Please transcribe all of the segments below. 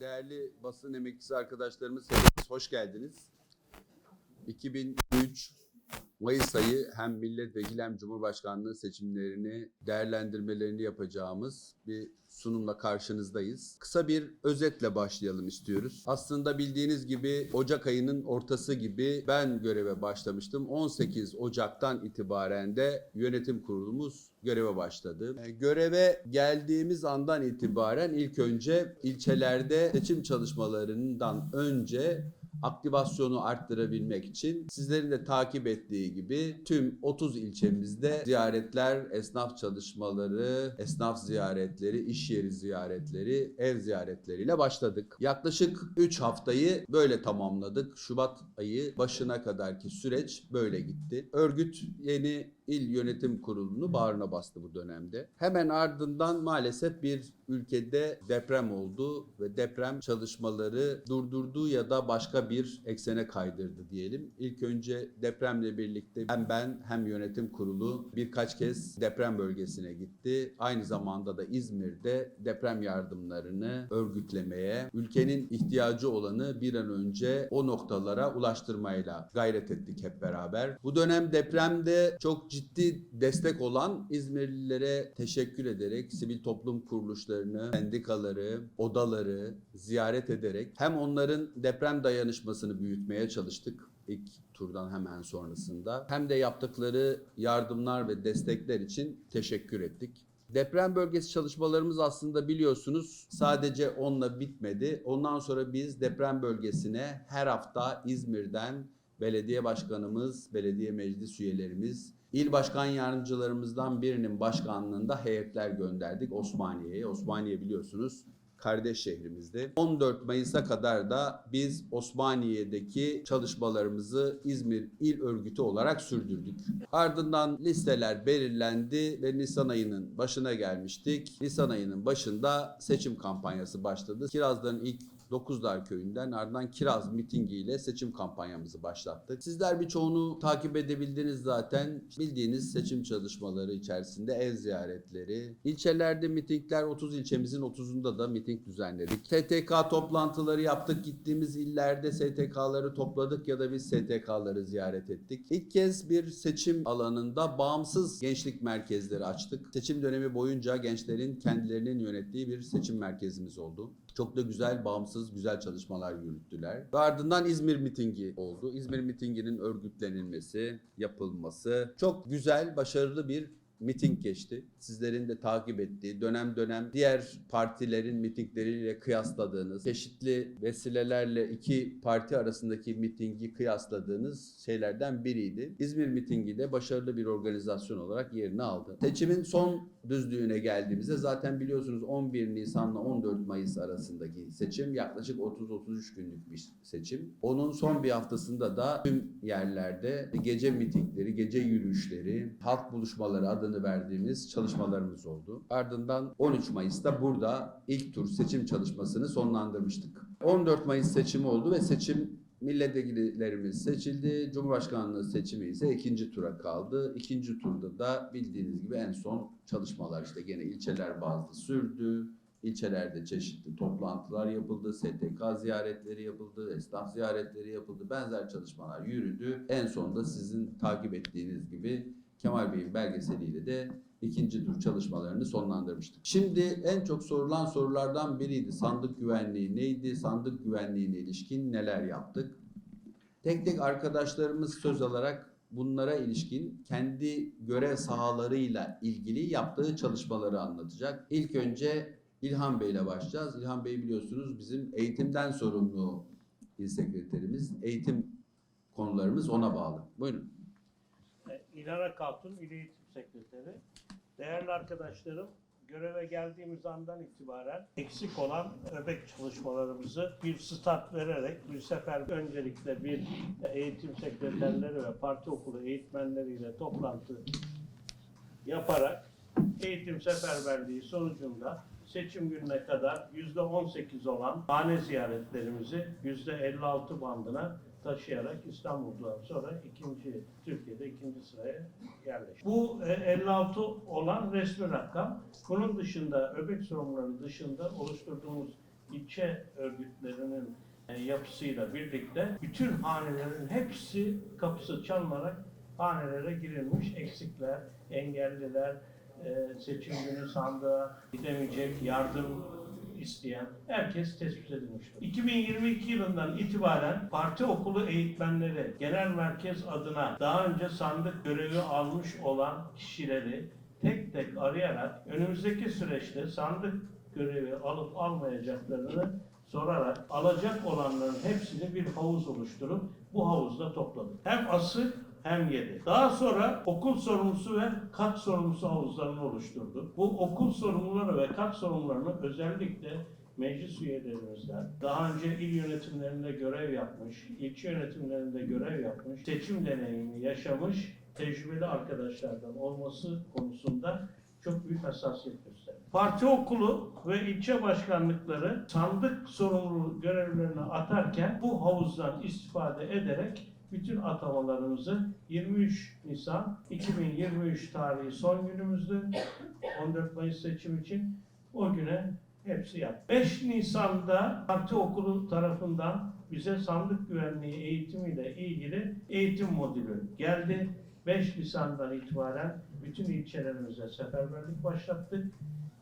Değerli basın emekçisi arkadaşlarımız hepiniz hoş geldiniz. 2003 Mayıs ayı hem milletvekili hem cumhurbaşkanlığı seçimlerini değerlendirmelerini yapacağımız bir sunumla karşınızdayız. Kısa bir özetle başlayalım istiyoruz. Aslında bildiğiniz gibi Ocak ayının ortası gibi ben göreve başlamıştım. 18 Ocak'tan itibaren de yönetim kurulumuz göreve başladı. E, Göreve geldiğimiz andan itibaren ilk önce ilçelerde seçim çalışmalarından önce aktivasyonu arttırabilmek için sizlerin de takip ettiği gibi tüm 30 ilçemizde ziyaretler, esnaf çalışmaları, esnaf ziyaretleri, iş yeri ziyaretleri, ev ziyaretleriyle başladık. Yaklaşık 3 haftayı böyle tamamladık. Şubat ayı başına kadarki süreç böyle gitti. Örgüt yeni il yönetim kurulunu bağrına bastı bu dönemde. Hemen ardından maalesef bir ülkede deprem oldu ve deprem çalışmaları durdurdu ya da başka bir eksene kaydırdı diyelim. İlk önce depremle birlikte hem ben hem yönetim kurulu birkaç kez deprem bölgesine gitti. Aynı zamanda da İzmir'de deprem yardımlarını örgütlemeye, ülkenin ihtiyacı olanı bir an önce o noktalara ulaştırmayla gayret ettik hep beraber. Bu dönem depremde çok ciddi destek olan İzmirlilere teşekkür ederek sivil toplum kuruluşlarını, sendikaları, odaları ziyaret ederek hem onların deprem dayanışmasını büyütmeye çalıştık ilk turdan hemen sonrasında hem de yaptıkları yardımlar ve destekler için teşekkür ettik. Deprem bölgesi çalışmalarımız aslında biliyorsunuz sadece onunla bitmedi. Ondan sonra biz deprem bölgesine her hafta İzmir'den belediye başkanımız, belediye meclis üyelerimiz, il başkan yardımcılarımızdan birinin başkanlığında heyetler gönderdik Osmaniye'ye. Osmaniye biliyorsunuz kardeş şehrimizdi. 14 Mayıs'a kadar da biz Osmaniye'deki çalışmalarımızı İzmir İl Örgütü olarak sürdürdük. Ardından listeler belirlendi ve Nisan ayının başına gelmiştik. Nisan ayının başında seçim kampanyası başladı. Kirazların ilk Dokuzdağ köyünden ardından Kiraz mitingiyle seçim kampanyamızı başlattık. Sizler birçoğunu takip edebildiniz zaten. Bildiğiniz seçim çalışmaları içerisinde ev ziyaretleri, ilçelerde mitingler 30 ilçemizin 30'unda da miting düzenledik. STK toplantıları yaptık. Gittiğimiz illerde STK'ları topladık ya da biz STK'ları ziyaret ettik. İlk kez bir seçim alanında bağımsız gençlik merkezleri açtık. Seçim dönemi boyunca gençlerin kendilerinin yönettiği bir seçim merkezimiz oldu. Çok da güzel, bağımsız, güzel çalışmalar yürüttüler. Ve ardından İzmir mitingi oldu. İzmir mitinginin örgütlenilmesi, yapılması çok güzel, başarılı bir miting geçti. Sizlerin de takip ettiği, dönem dönem diğer partilerin mitingleriyle kıyasladığınız, çeşitli vesilelerle iki parti arasındaki mitingi kıyasladığınız şeylerden biriydi. İzmir mitingi de başarılı bir organizasyon olarak yerini aldı. Seçimin son düzlüğüne geldiğimizde zaten biliyorsunuz 11 Nisan'la 14 Mayıs arasındaki seçim yaklaşık 30-33 günlük bir seçim. Onun son bir haftasında da tüm yerlerde gece mitingleri, gece yürüyüşleri, halk buluşmaları adını verdiğimiz çalışmalarımız oldu. Ardından 13 Mayıs'ta burada ilk tur seçim çalışmasını sonlandırmıştık. 14 Mayıs seçimi oldu ve seçim milletvekillerimiz seçildi. Cumhurbaşkanlığı seçimi ise ikinci tura kaldı. İkinci turda da bildiğiniz gibi en son çalışmalar işte gene ilçeler bazlı sürdü. İlçelerde çeşitli toplantılar yapıldı, STK ziyaretleri yapıldı, esnaf ziyaretleri yapıldı, benzer çalışmalar yürüdü. En sonunda sizin takip ettiğiniz gibi Kemal Bey'in belgeseliyle de ikinci tur çalışmalarını sonlandırmıştık. Şimdi en çok sorulan sorulardan biriydi. Sandık güvenliği neydi? Sandık güvenliğine ilişkin neler yaptık? Tek tek arkadaşlarımız söz alarak bunlara ilişkin kendi görev sahalarıyla ilgili yaptığı çalışmaları anlatacak. İlk önce İlhan Bey ile başlayacağız. İlhan Bey biliyorsunuz bizim eğitimden sorumlu il sekreterimiz. Eğitim konularımız ona bağlı. Buyurun. İlhan Kaltun, İl Eğitim Sekreteri. Değerli arkadaşlarım, göreve geldiğimiz andan itibaren eksik olan öbek çalışmalarımızı bir start vererek bir sefer öncelikle bir eğitim sekreterleri ve parti okulu eğitmenleriyle toplantı yaparak eğitim seferberliği sonucunda seçim gününe kadar yüzde 18 olan hane ziyaretlerimizi yüzde 56 bandına taşıyarak İstanbul'dan sonra ikinci Türkiye'de ikinci sıraya yerleşti. Bu e, 56 olan resmi rakam. Bunun dışında öbek sorunları dışında oluşturduğumuz ilçe örgütlerinin e, yapısıyla birlikte bütün hanelerin hepsi kapısı çalınarak hanelere girilmiş. Eksikler, engelliler, e, seçim günü sandığa gidemeyecek, yardım isteyen herkes tespit edilmiştir. 2022 yılından itibaren parti okulu eğitmenleri genel merkez adına daha önce sandık görevi almış olan kişileri tek tek arayarak önümüzdeki süreçte sandık görevi alıp almayacaklarını sorarak alacak olanların hepsini bir havuz oluşturup bu havuzda topladık. Hem asık hem yedi. Daha sonra okul sorumlusu ve kat sorumlusu havuzlarını oluşturduk. Bu okul sorumluları ve kat sorumlularını özellikle meclis üyelerimizden, daha önce il yönetimlerinde görev yapmış, ilçe yönetimlerinde görev yapmış, seçim deneyimini yaşamış tecrübeli arkadaşlardan olması konusunda çok büyük hassasiyet gösterdi. Parti okulu ve ilçe başkanlıkları sandık sorumluluğu görevlerini atarken bu havuzdan istifade ederek bütün atamalarımızı 23 Nisan 2023 tarihi son günümüzdü. 14 Mayıs seçim için o güne hepsi yaptı. 5 Nisan'da parti okulu tarafından bize sandık güvenliği eğitimiyle ilgili eğitim modülü geldi. 5 Nisan'dan itibaren bütün ilçelerimize seferberlik başlattık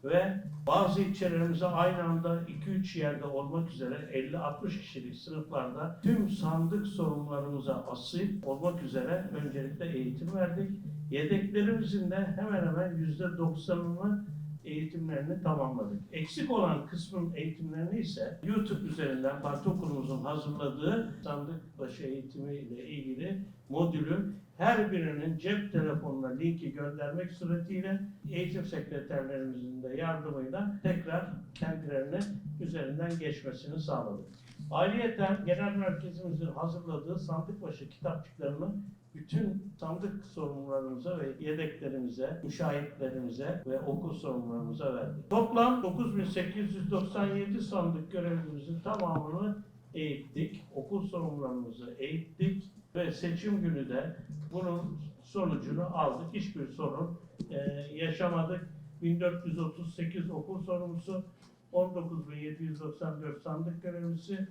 ve bazı ilçelerimize aynı anda 2-3 yerde olmak üzere 50-60 kişilik sınıflarda tüm sandık sorumlularımıza asil olmak üzere öncelikle eğitim verdik. Yedeklerimizin de hemen hemen %90'ını eğitimlerini tamamladık. Eksik olan kısmın eğitimlerini ise YouTube üzerinden parti okulumuzun hazırladığı sandık başı eğitimi ile ilgili modülü her birinin cep telefonuna linki göndermek suretiyle eğitim sekreterlerimizin de yardımıyla tekrar kendilerine üzerinden geçmesini sağladık. Ayrıyeten genel merkezimizin hazırladığı sandık başı kitapçıklarını bütün sandık sorumlularımıza ve yedeklerimize, müşahitlerimize ve okul sorumlularımıza verdik. Toplam 9897 sandık görevlimizin tamamını eğittik. Okul sorumlularımızı eğittik ve seçim günü de bunun sonucunu aldık. Hiçbir sorun e, yaşamadık. 1438 okul sorumlusu, 19.794 sandık görevlisi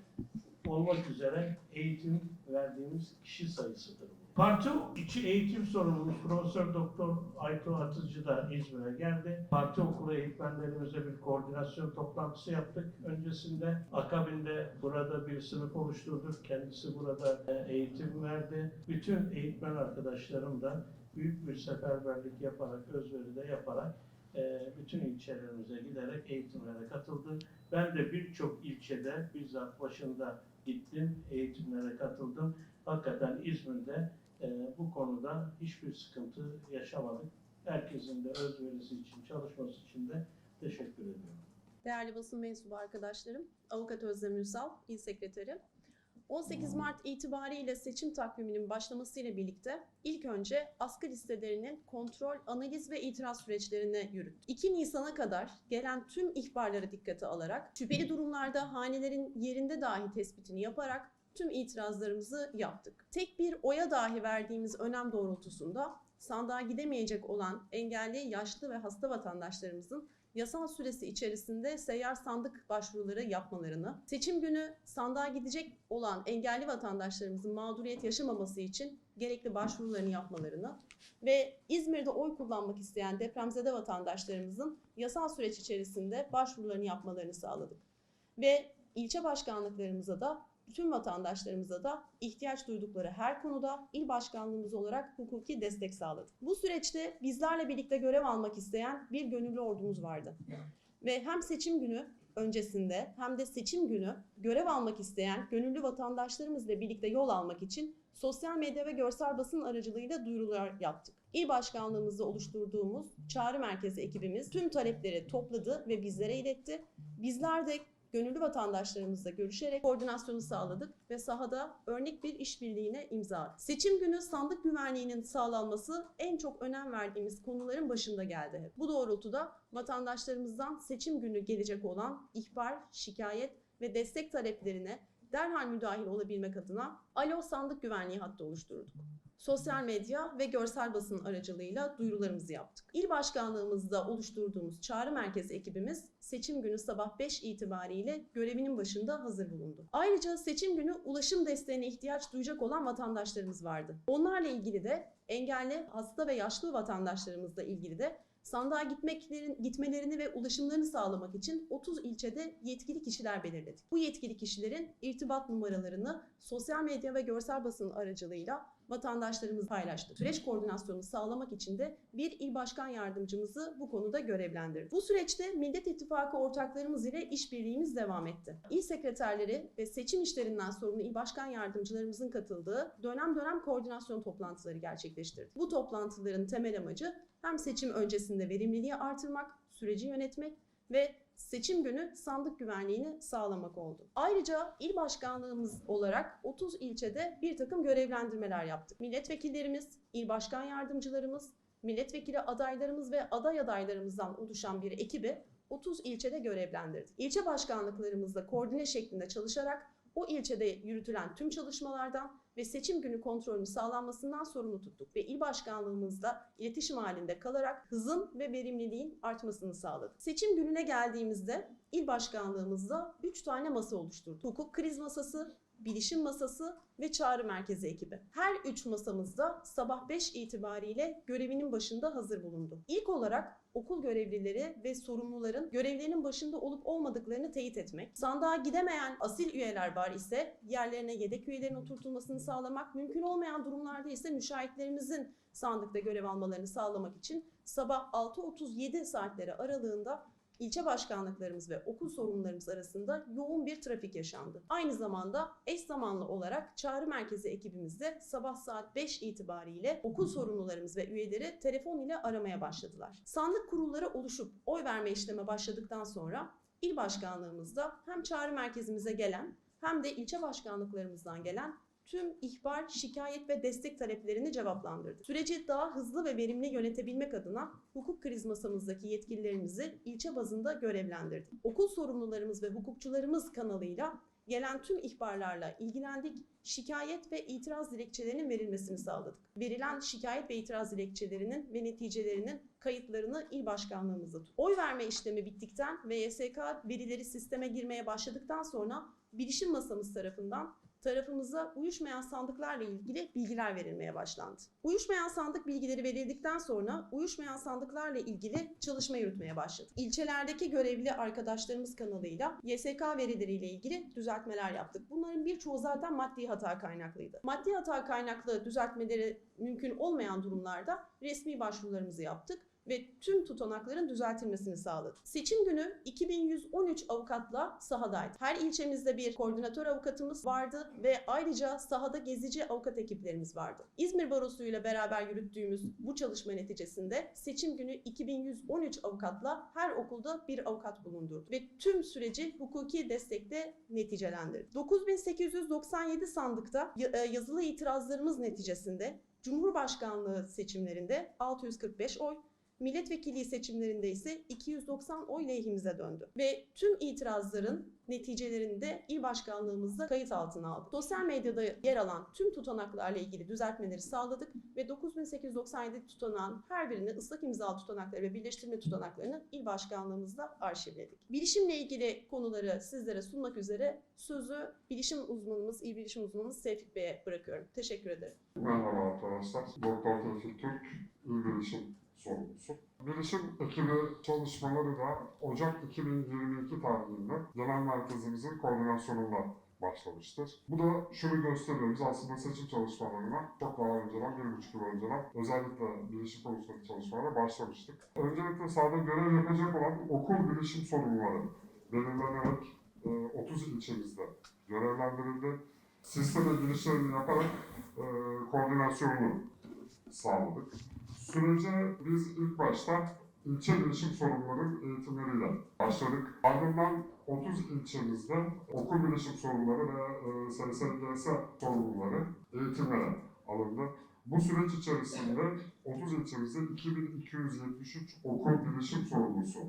olmak üzere eğitim verdiğimiz kişi sayısıdır. bu. Parti içi eğitim sorumlumuz Profesör Doktor Ayto Atıcı da İzmir'e geldi. Parti okulu eğitmenlerimize bir koordinasyon toplantısı yaptık. Öncesinde akabinde burada bir sınıf oluşturduk. Kendisi burada e, eğitim verdi. Bütün eğitmen arkadaşlarım da büyük bir seferberlik yaparak, özveride yaparak e, bütün ilçelerimize giderek eğitimlere katıldı. Ben de birçok ilçede bizzat başında gittim, eğitimlere katıldım. Hakikaten İzmir'de e, bu konuda hiçbir sıkıntı yaşamadık. Herkesin de özverisi için, çalışması için de teşekkür ediyorum. Değerli basın mensubu arkadaşlarım, Avukat Özlem Ünsal, İl Sekreteri. 18 Mart itibariyle seçim takviminin başlamasıyla birlikte ilk önce askı listelerinin kontrol, analiz ve itiraz süreçlerine yürüttük. 2 Nisan'a kadar gelen tüm ihbarları dikkate alarak şüpheli durumlarda hanelerin yerinde dahi tespitini yaparak tüm itirazlarımızı yaptık. Tek bir oya dahi verdiğimiz önem doğrultusunda sandığa gidemeyecek olan engelli, yaşlı ve hasta vatandaşlarımızın yasal süresi içerisinde seyyar sandık başvuruları yapmalarını, seçim günü sandığa gidecek olan engelli vatandaşlarımızın mağduriyet yaşamaması için gerekli başvurularını yapmalarını ve İzmir'de oy kullanmak isteyen depremzede vatandaşlarımızın yasal süreç içerisinde başvurularını yapmalarını sağladık. Ve ilçe başkanlıklarımıza da bütün vatandaşlarımıza da ihtiyaç duydukları her konuda il başkanlığımız olarak hukuki destek sağladık. Bu süreçte bizlerle birlikte görev almak isteyen bir gönüllü ordumuz vardı. Ve hem seçim günü öncesinde hem de seçim günü görev almak isteyen gönüllü vatandaşlarımızla birlikte yol almak için sosyal medya ve görsel basın aracılığıyla duyurular yaptık. İl başkanlığımızda oluşturduğumuz çağrı merkezi ekibimiz tüm talepleri topladı ve bizlere iletti. Bizler de gönüllü vatandaşlarımızla görüşerek koordinasyonu sağladık ve sahada örnek bir işbirliğine imza attık. Seçim günü sandık güvenliğinin sağlanması en çok önem verdiğimiz konuların başında geldi. Bu doğrultuda vatandaşlarımızdan seçim günü gelecek olan ihbar, şikayet ve destek taleplerine derhal müdahil olabilmek adına Alo Sandık Güvenliği hattı oluşturduk. Sosyal medya ve görsel basın aracılığıyla duyurularımızı yaptık. İl başkanlığımızda oluşturduğumuz çağrı merkezi ekibimiz seçim günü sabah 5 itibariyle görevinin başında hazır bulundu. Ayrıca seçim günü ulaşım desteğine ihtiyaç duyacak olan vatandaşlarımız vardı. Onlarla ilgili de engelli, hasta ve yaşlı vatandaşlarımızla ilgili de sandığa gitmeklerin, gitmelerini ve ulaşımlarını sağlamak için 30 ilçede yetkili kişiler belirledik. Bu yetkili kişilerin irtibat numaralarını sosyal medya ve görsel basın aracılığıyla vatandaşlarımız paylaştı. Süreç koordinasyonunu sağlamak için de bir il başkan yardımcımızı bu konuda görevlendirdi. Bu süreçte Millet İttifakı ortaklarımız ile işbirliğimiz devam etti. İl sekreterleri ve seçim işlerinden sorumlu il başkan yardımcılarımızın katıldığı dönem dönem koordinasyon toplantıları gerçekleştirdik. Bu toplantıların temel amacı hem seçim öncesinde verimliliği artırmak, süreci yönetmek ve seçim günü sandık güvenliğini sağlamak oldu. Ayrıca il başkanlığımız olarak 30 ilçede bir takım görevlendirmeler yaptık. Milletvekillerimiz, il başkan yardımcılarımız, milletvekili adaylarımız ve aday adaylarımızdan oluşan bir ekibi 30 ilçede görevlendirdik. İlçe başkanlıklarımızla koordine şeklinde çalışarak o ilçede yürütülen tüm çalışmalardan ve seçim günü kontrolünün sağlanmasından sorumlu tuttuk ve il başkanlığımızla iletişim halinde kalarak hızın ve verimliliğin artmasını sağladık. Seçim gününe geldiğimizde il başkanlığımızda 3 tane masa oluşturduk. Hukuk kriz masası, bilişim masası ve çağrı merkezi ekibi. Her üç masamızda sabah 5 itibariyle görevinin başında hazır bulundu. İlk olarak okul görevlileri ve sorumluların görevlerinin başında olup olmadıklarını teyit etmek, sandığa gidemeyen asil üyeler var ise yerlerine yedek üyelerin oturtulmasını sağlamak, mümkün olmayan durumlarda ise müşahitlerimizin sandıkta görev almalarını sağlamak için sabah 6.37 saatleri aralığında ilçe başkanlıklarımız ve okul sorumlularımız arasında yoğun bir trafik yaşandı. Aynı zamanda eş zamanlı olarak çağrı merkezi ekibimizde sabah saat 5 itibariyle okul sorumlularımız ve üyeleri telefon ile aramaya başladılar. Sandık kurulları oluşup oy verme işleme başladıktan sonra il başkanlığımızda hem çağrı merkezimize gelen hem de ilçe başkanlıklarımızdan gelen tüm ihbar, şikayet ve destek taleplerini cevaplandırdı. Süreci daha hızlı ve verimli yönetebilmek adına hukuk kriz masamızdaki yetkililerimizi ilçe bazında görevlendirdik. Okul sorumlularımız ve hukukçularımız kanalıyla gelen tüm ihbarlarla ilgilendik, şikayet ve itiraz dilekçelerinin verilmesini sağladık. Verilen şikayet ve itiraz dilekçelerinin ve neticelerinin kayıtlarını il başkanlığımızda tuttuk. Oy verme işlemi bittikten ve YSK verileri sisteme girmeye başladıktan sonra bilişim masamız tarafından tarafımıza uyuşmayan sandıklarla ilgili bilgiler verilmeye başlandı. Uyuşmayan sandık bilgileri verildikten sonra uyuşmayan sandıklarla ilgili çalışma yürütmeye başladık. İlçelerdeki görevli arkadaşlarımız kanalıyla YSK verileriyle ilgili düzeltmeler yaptık. Bunların birçoğu zaten maddi hata kaynaklıydı. Maddi hata kaynaklı düzeltmeleri mümkün olmayan durumlarda resmi başvurularımızı yaptık ve tüm tutanakların düzeltilmesini sağladı. Seçim günü 2113 avukatla sahadaydı. Her ilçemizde bir koordinatör avukatımız vardı ve ayrıca sahada gezici avukat ekiplerimiz vardı. İzmir Barosu ile beraber yürüttüğümüz bu çalışma neticesinde seçim günü 2113 avukatla her okulda bir avukat bulundurdu ve tüm süreci hukuki destekte neticelendirdi. 9897 sandıkta e, yazılı itirazlarımız neticesinde Cumhurbaşkanlığı seçimlerinde 645 oy, milletvekili seçimlerinde ise 290 oy lehimize döndü. Ve tüm itirazların neticelerini de il başkanlığımızda kayıt altına aldık. Sosyal medyada yer alan tüm tutanaklarla ilgili düzeltmeleri sağladık ve 9897 tutanağın her birini ıslak imza tutanakları ve birleştirme tutanaklarını il başkanlığımızda arşivledik. Bilişimle ilgili konuları sizlere sunmak üzere sözü bilişim uzmanımız, il bilişim uzmanımız Tevfik Bey'e bırakıyorum. Teşekkür ederim. Merhaba arkadaşlar. Doktor Tevfik Türk, İl Bilişim sorumlusu. Bilişim ekibi çalışmaları da Ocak 2022 tarihinde genel merkezimizin koordinasyonunda başlamıştır. Bu da şunu gösteriyor. Biz aslında seçim çalışmalarına çok daha önceden, bir buçuk yıl önceden özellikle bilişim konusundaki çalışmalara başlamıştık. Öncelikle sahada görev yapacak olan okul bilişim sorumluları belirlenerek e, 30 ilçemizde görevlendirildi. Sisteme girişlerini yaparak e, koordinasyonunu sağladık. Sürece biz ilk başta ilçe bilişim sorumluları eğitimleriyle başladık. Ardından 30 ilçemizde okul bilişim sorumluları ve e, SSGS sorumluları eğitimlere alındı. Bu süreç içerisinde 30 ilçemizde 2273 okul bilişim sorumlusu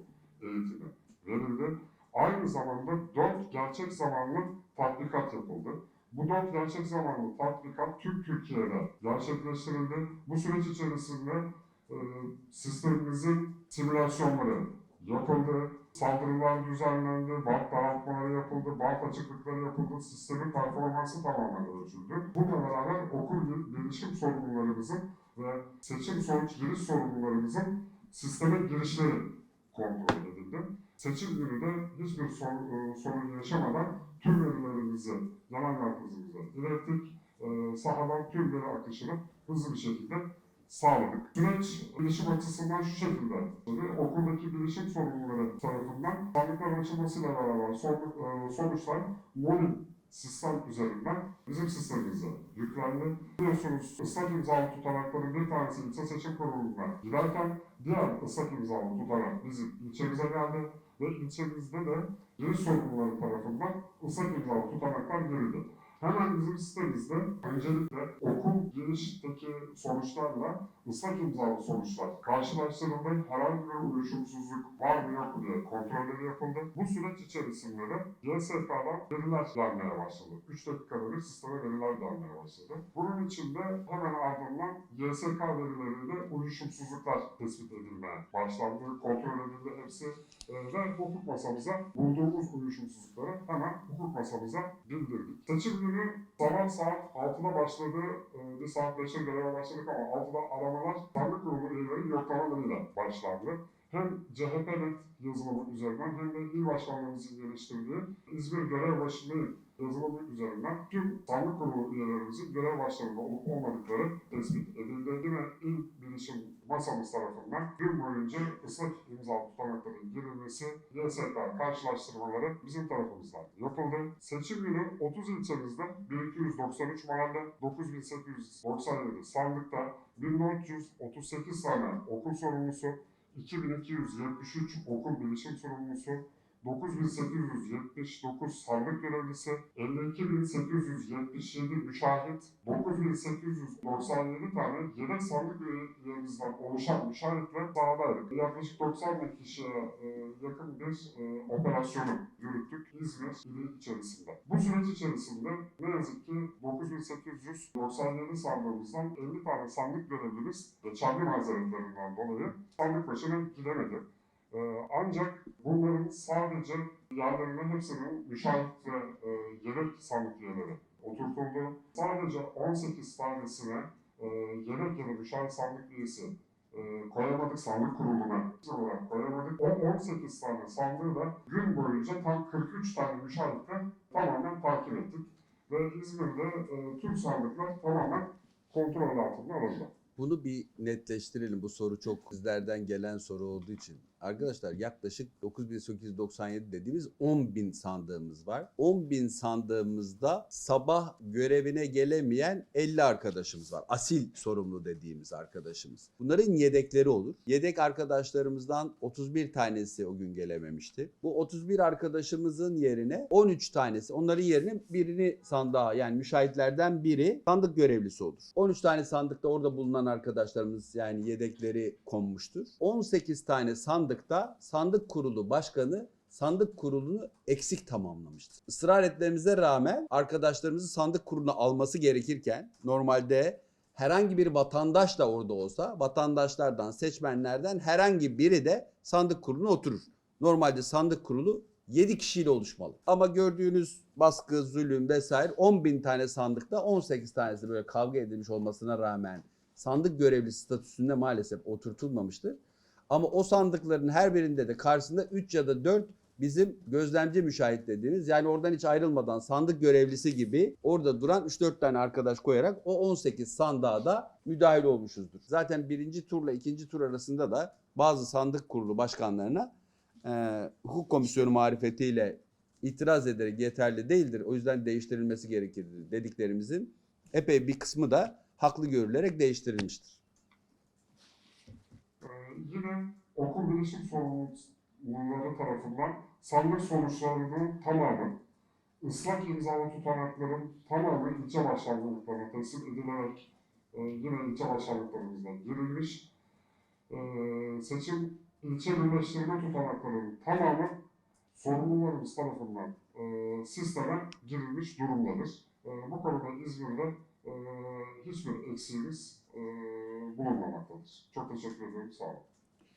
eğitimi verildi. aynı zamanda dört gerçek zamanlı tatbikat yapıldı. Bu dört gerçek zamanlı tatbikat tüm Türkiye'de gerçekleştirildi. Bu süreç içerisinde e, sistemimizin simülasyonları yapıldı, saldırılar düzenlendi, bant daraltmaları yapıldı, bant açıklıkları yapıldı, sistemin performansı tamamen ölçüldü. Bununla beraber okul gelişim sorumlularımızın ve seçim sonuç giriş sorumlularımızın sisteme girişleri kontrol edildi. Seçim günü de hiçbir sorun, e, sorun yaşamadan tüm verilerimizi genel merkezimize ilettik. E, sahadan tüm veri akışını hızlı bir şekilde sağladık. Süreç bilişim açısından şu şekilde. Şimdi okuldaki bilişim sorumluları tarafından sandıkların açılmasıyla beraber e, sonuçlar Molin sistem üzerinden bizim sistemimize yüklendi. Biliyorsunuz ıslak imzalı tutanakların bir tanesi ilçe seçim kuruluna giderken diğer ıslak imzalı tutanak bizim ilçemize geldi ve ilçemizde de giriş sorumluları tarafından ıslak imzalı tutanaklar girildi. Hemen bizim sitemizde öncelikle okul girişteki sonuçlarla ıslak imzalı sonuçlar karşılaştırıldı. Herhangi bir uyuşumsuzluk var mı yok mu diye kontrolleri yapıldı. Bu süreç içerisinde de GSK'dan veriler gelmeye başladı. 3 dakikada bir sisteme veriler gelmeye başladı. Bunun içinde hemen ardından GSK verileriyle uyuşumsuzluklar tespit edilmeye başlandı. Kontrol edildi hepsi e, ve hukuk masamıza bulduğumuz uyuşumsuzlukları hemen hukuk masamıza bildirdik. Seçim günü sabah saat 6'da başladı. E, bir saat 5'te göreve başladık ama 6'da aramalar sandık kurulu üyeleri yoklamalarıyla başlandı. Hem CHP net yazılımı üzerinden hem de il başkanlarımızın geliştirdiği İzmir görev başındayım yazılımı üzerinden tüm sandık kurulu üyelerimizin görev başlarında olup olmadıkları tespit edildi. Yine il bilişim masamız tarafından gün boyunca ıslak imza tutanakların girilmesi, YSK karşılaştırmaları bizim tarafımızdan yapıldı. Seçim günü 30 ilçemizde 1293 mahalle, 9897 sandıkta, 1438 tane okul sorumlusu, 2273 okul bilişim sorumlusu, 9879 sandık görevlisi, 52877 müşahit, 9897 tane yedek sandık üyelerimizden oluşan müşahitle sahadaydık. Yaklaşık 90 bin kişiye e, yakın bir e, operasyonu yürüttük İzmir ili içerisinde. Bu süreç içerisinde ne yazık ki 9897 sandığımızdan 50 tane sandık görevlimiz geçerli mazeretlerinden dolayı sandık başına gidemedi. Ee, ancak bunların sadece yerlerine hepsinin müşahit ve yedek sandık üyeleri oturtuldu. Sadece 18 tanesine e, yedek ya da müşahit sandık üyesi e, koyamadık sandık kuruluna olarak koyamadık. O 18 tane sandığı da gün boyunca tam 43 tane müşahitle tamamen takip ettik. Ve İzmir'de e, tüm sandıklar tamamen kontrol altında alındı. Bunu bir netleştirelim. Bu soru çok sizlerden gelen soru olduğu için. Arkadaşlar yaklaşık 9897 dediğimiz 10 bin sandığımız var. 10 bin sandığımızda sabah görevine gelemeyen 50 arkadaşımız var. Asil sorumlu dediğimiz arkadaşımız. Bunların yedekleri olur. Yedek arkadaşlarımızdan 31 tanesi o gün gelememişti. Bu 31 arkadaşımızın yerine 13 tanesi, onların yerine birini sandığa yani müşahitlerden biri sandık görevlisi olur. 13 tane sandıkta orada bulunan arkadaşlarımız yani yedekleri konmuştur. 18 tane sandıkta sandık kurulu başkanı sandık kurulunu eksik tamamlamıştır. Israr etmemize rağmen arkadaşlarımızı sandık kuruluna alması gerekirken normalde herhangi bir vatandaş da orada olsa vatandaşlardan seçmenlerden herhangi biri de sandık kuruluna oturur. Normalde sandık kurulu 7 kişiyle oluşmalı. Ama gördüğünüz baskı, zulüm vesaire 10 bin tane sandıkta 18 tanesi böyle kavga edilmiş olmasına rağmen sandık görevlisi statüsünde maalesef oturtulmamıştır. Ama o sandıkların her birinde de karşısında 3 ya da 4 bizim gözlemci müşahit dediğimiz yani oradan hiç ayrılmadan sandık görevlisi gibi orada duran 3-4 tane arkadaş koyarak o 18 sandığa da müdahil olmuşuzdur. Zaten birinci turla ikinci tur arasında da bazı sandık kurulu başkanlarına e, hukuk komisyonu marifetiyle itiraz ederek yeterli değildir. O yüzden değiştirilmesi gerekir dediklerimizin epey bir kısmı da haklı görülerek değiştirilmiştir. Yine okul bilişim sorumluları tarafından sandık sonuçlarının tamamı, ıslak imzalı tutanakların tamamı ilçe başkanlıklarına teslim edilerek e, yine ilçe başkanlıklarımızdan girilmiş. E, seçim ilçe birleştirme tutanaklarının tamamı sorumlularımız tarafından e, sisteme girilmiş durumdadır. E, bu konuda İzmir'de e, hiçbir eksiğimiz e, bulunmamaktadır. Çok teşekkür ederim. Sağ olun.